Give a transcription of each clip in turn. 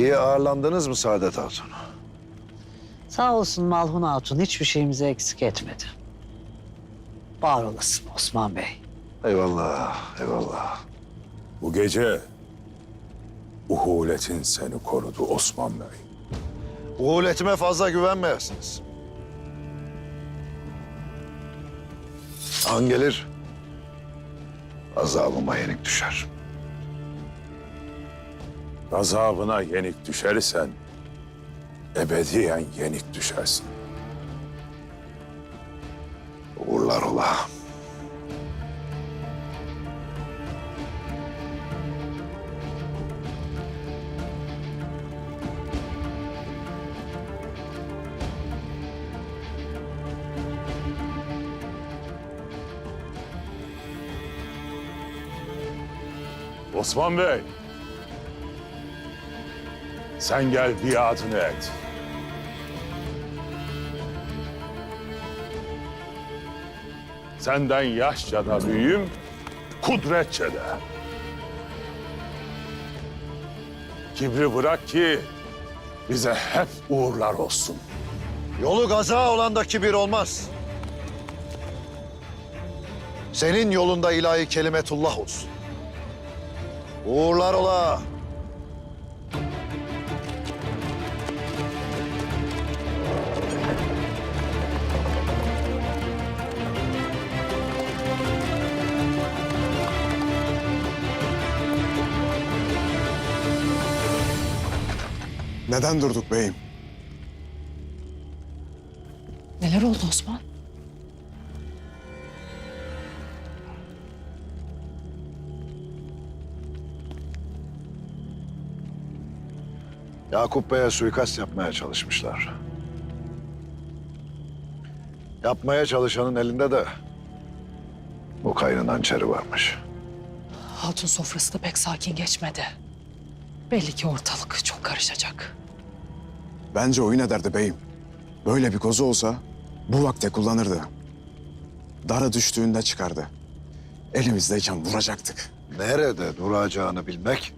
İyi ağırlandınız mı Saadet Hatun? Sağ olsun Malhun Hatun hiçbir şeyimizi eksik etmedi. Var olasın Osman Bey. Eyvallah, eyvallah. Bu gece uhuletin seni korudu Osman Bey. Uhuletime fazla güvenmeyesiniz. An gelir, azabıma yenik düşer. Gazabına yenik düşersen ebediyen yenik düşersin. Uğurlar ola. Osman Bey. Sen gel biatını et. Senden yaşça da büyüğüm, kudretçe de. Kibri bırak ki bize hep uğurlar olsun. Yolu gaza olan da kibir olmaz. Senin yolunda ilahi kelimetullah olsun. Uğurlar ola. Neden durduk beyim? Neler oldu Osman? Yakup Bey'e suikast yapmaya çalışmışlar. Yapmaya çalışanın elinde de bu kaynın hançeri varmış. Hatun sofrası da pek sakin geçmedi. Belli ki ortalık çok karışacak. Bence oyun ederdi beyim. Böyle bir kozu olsa bu vakte kullanırdı. Dara düştüğünde çıkardı. Elimizdeyken vuracaktık. Nerede duracağını bilmek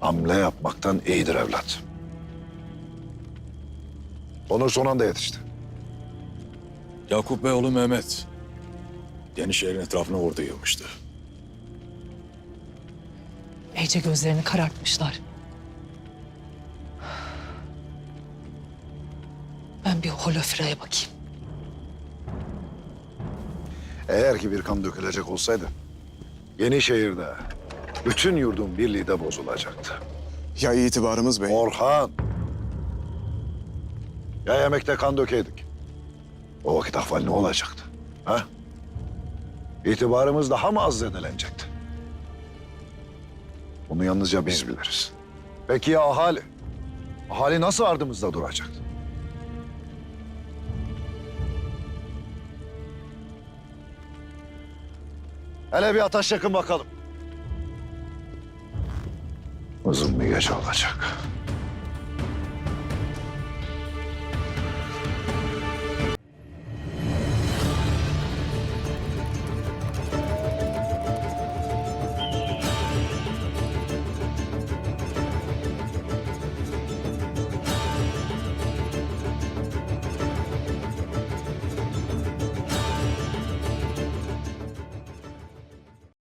hamle yapmaktan iyidir evlat. Onur son anda yetişti. Yakup Bey oğlu Mehmet. Yenişehir'in etrafına ordu yığmıştı. İyice gözlerini karartmışlar. Ben bir holofraya bakayım. Eğer ki bir kan dökülecek olsaydı Yenişehir'de bütün yurdun birliği de bozulacaktı. Ya itibarımız bey? Orhan. Ya yemekte kan dökeydik. O vakit ahval ne olacaktı? Ha? İtibarımız daha mı az zedelenecekti? Bunu yalnızca biz biliriz. Peki ya ahali? Ahali nasıl ardımızda duracaktı? Hele bir ateş yakın bakalım. Uzun bir gece olacak.